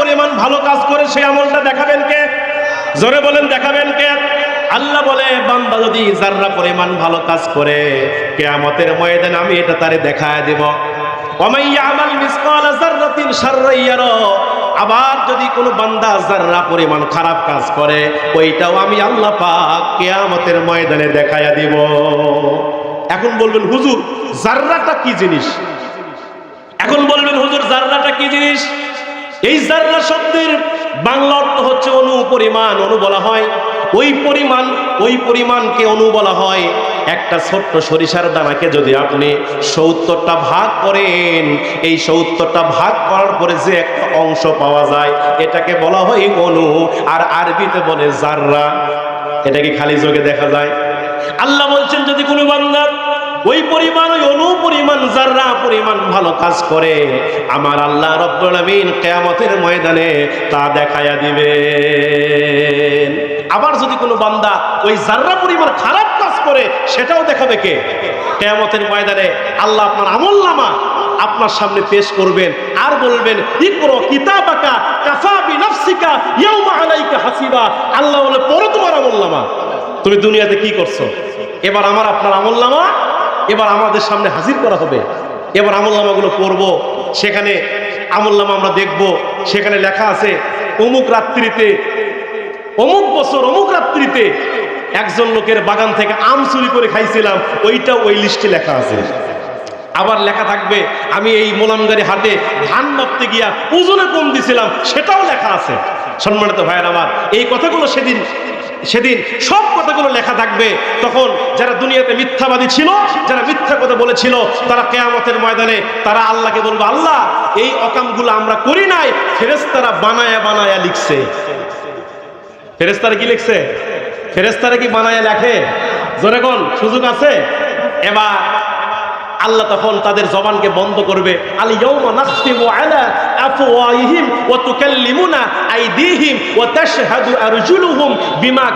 পরিমাণ ভালো কাজ করে সেই আমলটা দেখাবেন কে? জোরে বলেন, দেখাবেন কে? আল্লাহ বলে, বান্দা যদি জাররা পরিমাণ ভালো কাজ করে, কেয়ামতের ময়দানে আমি এটা তারে দেখায় দেব। আবার যদি কোনো বান্দা জাররা পরিমাণ খারাপ কাজ করে, ওইটাও আমি আল্লাহ পাক কেয়ামতের ময়দানে দেখায়া দিব। এখন বলবেন, হুজুর জাররাটা কি জিনিস? এখন বলবেন, হুজুর জাররাটা কি জিনিস? এই জাররা শব্দের বাংলা অর্থ হচ্ছে অনু পরিমাণ, অনু বলা হয়। ওই পরিমাণ, ওই পরিমাণকে অনু বলা হয়। একটা ছোট্ট সরিষার দানাকে যদি আপনি সত্তরটা ভাগ করেন, এই সত্তরটা ভাগ করার পরে যে একটা অংশ পাওয়া যায়, এটাকে বলা হয় অনু। আর আরবিতে বলে জাররা। এটা কি খালি যোগে দেখা যায়? আল্লাহ বলছেন, যদি কোনো বান্দা ওই পরিমাণ, ওই অনু পরিমাণ জাররা পরিমাণ ভালো কাজ করে, আমার আল্লাহ রব্বুল আমিন কিয়ামতের ময়দানে তা দেখায়া দিবে আবার যদি কোনো বান্দা ওই জাররা পরিমাণ খারাপ কাজ করে, সেটাও দেখাবে কে? কেয়ামতের ময়দানে আল্লাহ আপনার আমল নামা আপনার সামনে পেশ করবেন আর বলবেন, ইকরো কিতাবাকা কাফা বিনাফসিকা ইয়াউমা আলাইকা হাসিবা। আল্লাহ বলে, পড়ো তোমার আমল নামা তুমি দুনিয়াতে কি করছ? এবার আমার আপনার আমল নামা এবার আমাদের সামনে হাজির করা হবে। এবার আমল নামাগুলো পড়ব, সেখানে আমল নামা আমরা দেখব, সেখানে লেখা আছে, অমুক রাত্রিতে, অমুক বছর, অমুক রাত্রিতে একজন লোকের বাগান থেকে আম চুরি করে খাইছিলাম ওইটা ওই লিস্টে লেখা আছে। আবার লেখা থাকবে, আমি এই মোলামগাড়ি হাটে ধান মাপতে গিয়া ওজনে কম দিছিলাম, সেটাও লেখা আছে। সম্মানিত ভাইয়ের আমার, এই কথাগুলো সেদিন সেদিন সব কথাগুলো লেখা থাকবে। তখন যারা দুনিয়াতে মিথ্যাবাদী ছিল, যারা মিথ্যা কথা বলেছিল, তারা কেয়ামতের ময়দানে তারা আল্লাহকে বলব, আল্লাহ, এই অকামগুলো আমরা করি নাই ফেরেস্তারা বানায়া বানায়া লিখছে। ফেরেস্তারা কি লিখছে? ফেরেস্তারা কি বানায়া লেখে? জোরে কোন সুযোগ আছে? এবার আল্লাহ তখন তাদের জবানকে বন্ধ করবে। বিমা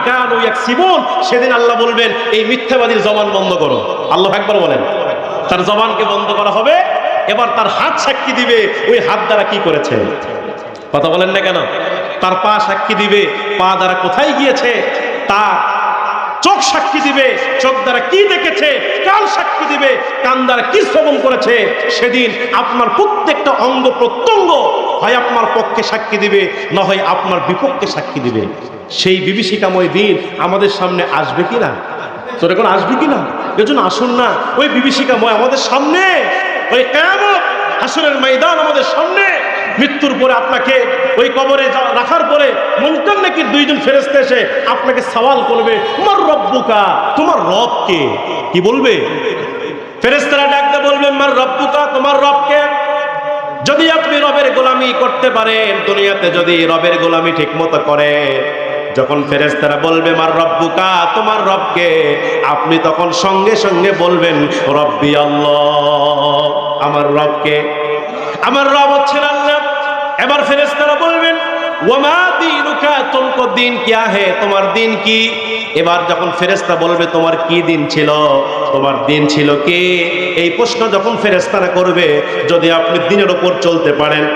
সেদিন আল্লাহ বলবেন, এই মিথ্যাবাদীর জবান বন্ধ করো। আল্লাহ একবার বলেন। তার জবানকে বন্ধ করা হবে, এবার তার হাত সাক্ষী দিবে, ওই হাত দ্বারা কি করেছে? কথা বলেন না কেন? তার পা সাক্ষী দিবে, পা দ্বারা কোথায় গিয়েছে? তার চোখ সাক্ষী দিবে, চোখ দ্বারা কি দেখেছে কান সাক্ষী দিবে, কান দ্বারা কি শ্রবণ করেছে, সেদিন আপনার প্রত্যেকটা অঙ্গ প্রত্যঙ্গ হয় আপনার পক্ষে সাক্ষী দিবে, না হয় আপনার বিপক্ষে সাক্ষী দিবে। সেই বিভীষিকাময় দিন আমাদের সামনে আসবে কি না? তোর এখন আসবে কি না? এজন্য আসুন না, ওই বিভীষিকাময় আমাদের সামনে, ওই কেমন হাসনের ময়দান আমাদের সামনে। মৃত্যুর পরে আপনাকে ওই কবরে রাখার পরে মন্টান নাকি দুইজন ফেরেস্তে এসে আপনাকে সওয়াল করবে, তোমার রব্বুকা, তোমার রব কে? বলবে? ফেরেস্তারা ডাকতে বলবে, মার রব্বুকা, তোমার রবকে যদি আপনি রবের গোলামি করতে পারেন, দুনিয়াতে যদি রবের গোলামি ঠিক মতো করে, যখন ফেরেস্তারা বলবে, মার রব্বুকা, তোমার রবকে আপনি তখন সঙ্গে সঙ্গে বলবেন, রব্বি আল্লাহ, আমার রবকে আমার রব হচ্ছেন আল্লাহ। এবার ফেরেস্তারা বলবেন যদি আপনি দিনের উপর চলতে পারেন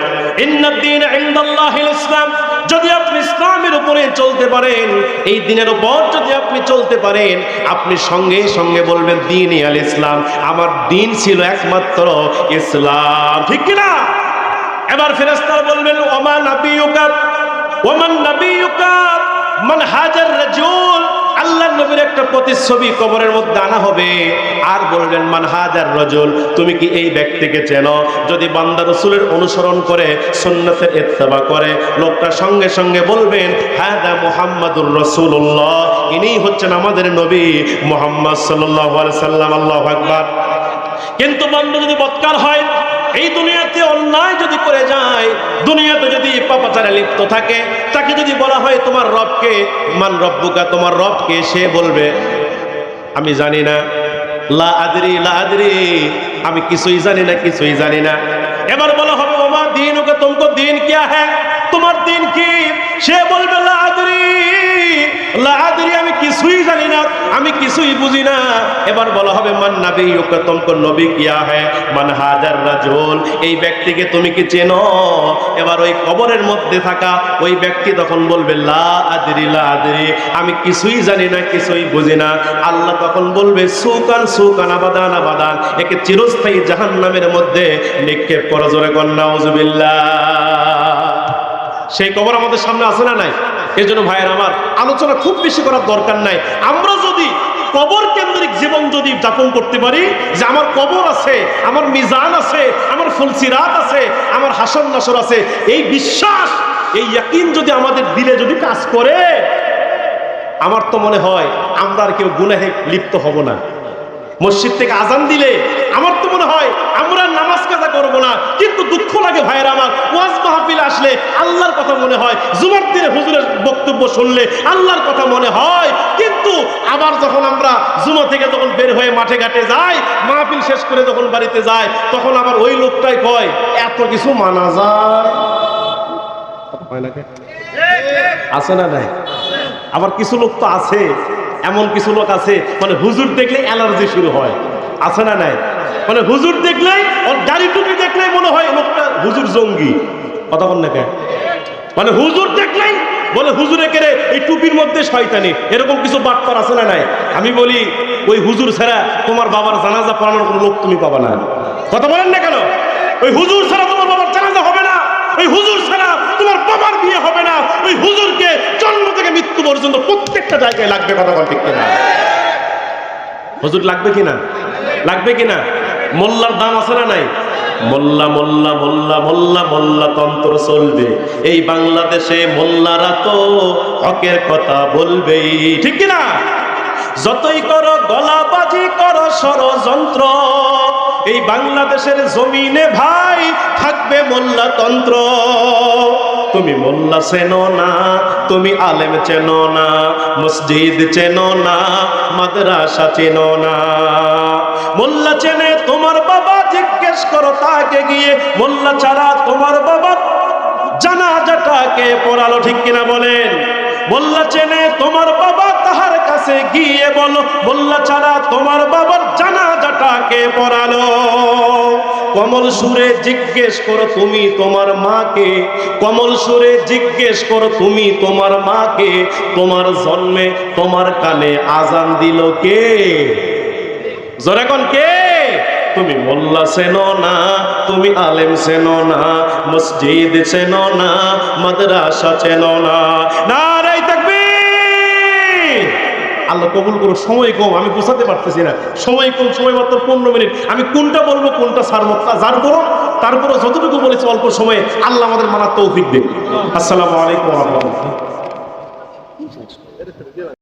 যদি আপনি ইসলামের উপরে চলতে পারেন, এই দিনের উপর যদি আপনি চলতে পারেন, আপনি সঙ্গে সঙ্গে বলবেন, দিন আল ইসলাম, আমার দিন ছিল একমাত্র ইসলাম। ঠিক কিনা? এবার ফেরেস্তারা বলবেন ওমান নাবিয়ুকা ওমান মান হাজার রাজুল আল্লাহ নবীর একটা প্রতিচ্ছবি কবরের মধ্যে আনা হবে। আর বলবেন, মান হাজার রজুল, তুমি কি এই ব্যক্তিকে চেনো? যদি বান্দা রসুলের অনুসরণ করে, সুন্নতের ইত্তেবা করে, লোকটা সঙ্গে সঙ্গে বলবেন, হাদা মুহাম্মাদুর রসুল্লাহ ইনি হচ্ছেন আমাদের নবী মোহাম্মদ সাল্লাহ সাল্লাম, আল্লাহ আকবার। কিন্তু বান্দা যদি বৎকার হয় এই দুনিয়াতে অন্যায় যদি করে যায়, দুনিয়াতে যদি পাপাচারে লিপ্ত থাকে, তাকে যদি বলা হয়, তোমার রবকে মান রব্বুকা, তোমার রবকে সে বলবে। আমি জানি না। লা আদরি লা আদরি, আমি কিছুই জানি না, কিছুই জানি না। এবার বলা হবে, ওমা দিন ওকে তোমাকে দিন কিয়া তোমার দিন কি? সে বলবে আমি কিছুই বুঝি না। এবার বলা হবে, মান নবী তোমাকে নবী কিয়া হ্যাঁ মান হাজার রাজুল? এই ব্যক্তিকে তুমি কি চেনো? এবার ওই কবরের মধ্যে থাকা ওই ব্যক্তি তখন বলবে, লা আদরি লা আদরি। আমি কিছুই জানি না, কিছুই বুঝি না। আল্লাহ তখন বলবে, সুকান সুকান, আবাদান আবাদান। একে চিরস্থায়ী জাহান্নামের মধ্যে নিক্ষেপ করা। জোরে কন্যা সেই কবর আমাদের সামনে আছে না নাই? এই জন্য ভাইয়ের আমার আলোচনা খুব বেশি করার দরকার নাই। আমরা যদি কবর কেন্দ্রিক জীবন যদি যাপন করতে পারি, যে আমার কবর আছে, আমার মিজান আছে, আমার ফুলসিরাত আছে, আমার হাসন নাসর আছে, এই বিশ্বাস, এই ইয়াকিন যদি আমাদের দিলে যদি কাজ করে, আমার তো মনে হয় আমরা আর কেউ গুনাহে লিপ্ত হব না। মসজিদ থেকে আজান দিলে আমার তো মনে হয় আমরা নামাজ কাজা করব না। কিন্তু দুঃখ লাগে ভাইয়ের আমার, ওয়াজ মাহফিল আসলে আল্লাহর কথা মনে হয়, জুমার দিনে হুজুরের বক্তব্য শুনলে আল্লাহর কথা মনে হয়। কিন্তু আবার যখন আমরা জুমা থেকে যখন বের হয়ে মাঠে ঘাটে যাই, মাহফিল শেষ করে যখন বাড়িতে যায় তখন আবার ওই লোকটাই কয়, এত কিছু মানা যায়? আছে না নাই? আবার কিছু লোক তো আছে। এমন কিছু লোক আছে মানে হুজুর দেখলে অ্যালার্জি শুরু হয়। আছে না নাই? মানে হুজুর দেখলেই ওর গাড়ি টুপি দেখলেই মনে হয় লোকটা হুজুর জঙ্গি। কথা বল না কেন? মানে হুজুর দেখলেই বলে, হুজুরে কেড়ে এই টুপির মধ্যে শয়তানি, এরকম কিছু বাটপার আছে না নাই? আমি বলি, ওই হুজুর ছাড়া তোমার বাবার জানাজা পড়ানোর কোনো লোক তুমি পাবা না। কথা বলেন না কেন? ওই হুজুর ছাড়া তোমার বাবার জানাজা হবে না। ওই হুজুর ছাড়া তোমার বাবার বিয়ে হবে না। ওই হুজুরকে জন্ম থেকে মৃত্যু পর্যন্ত প্রত্যেকটা জায়গায় লাগবে কথা বল না হুজুর, লাগবে কিনা? লাগবে কিনা? মোল্লার দাম আছে না নাই? মোল্লা মোল্লা মোল্লা মোল্লা মোল্লা তন্ত্র চলবে। এই বাংলাদেশে মোল্লারা তো হকের কথা বলবেই। ঠিক কিনা? যতই করো, গলাবাজি করো, ষড়যন্ত্র, এই বাংলাদেশের জমিনে ভাই থাকবে মোল্লাতন্ত্র তুমি মোল্লা চেনো না, তুমি আলেম চেনো না, মসজিদ চেনো না, মাদ্রাসা চেনো না। মোল্লা চেনে, তোমার বাবা জিজ্ঞেস করো তাকে গিয়ে মোল্লা ছাড়া তোমার বাবা জানাজাটাকে পড়ালো ঠিক কিনা বলেন? মোল্লা চেনে, তোমার বাবা তাহার কাছে গিয়ে বলো মোল্লা ছাড়া তোমার বাবার জানাজাটাকে পড়ালো। কমল সুরে জিজ্ঞেস করো তুমি তোমার মাকে। কমল সুরে জিজ্ঞেস করো তুমি তোমার মাকে। তোমার জন্মে তোমার কানে আজান দিল কে? জোরে কোন কে? তুমি মোল্লা চেনো না, তুমি আলেম চেনো না, মসজিদ চেনো না, মাদ্রাসা চেনো না। তাকবীর আল্লাহ কবুল করো সময় কম, আমি বোঝাতে পারতেছি না। সময় কম, সময় মাত্র পনেরো মিনিট। আমি কোনটা বলব, কোনটা সারবো যার করো তারপরে যতটুকু বলেছি অল্প সময়ে আল্লাহ আমাদের মানার তৌফিক দেবে আসসালামু আলাইকুম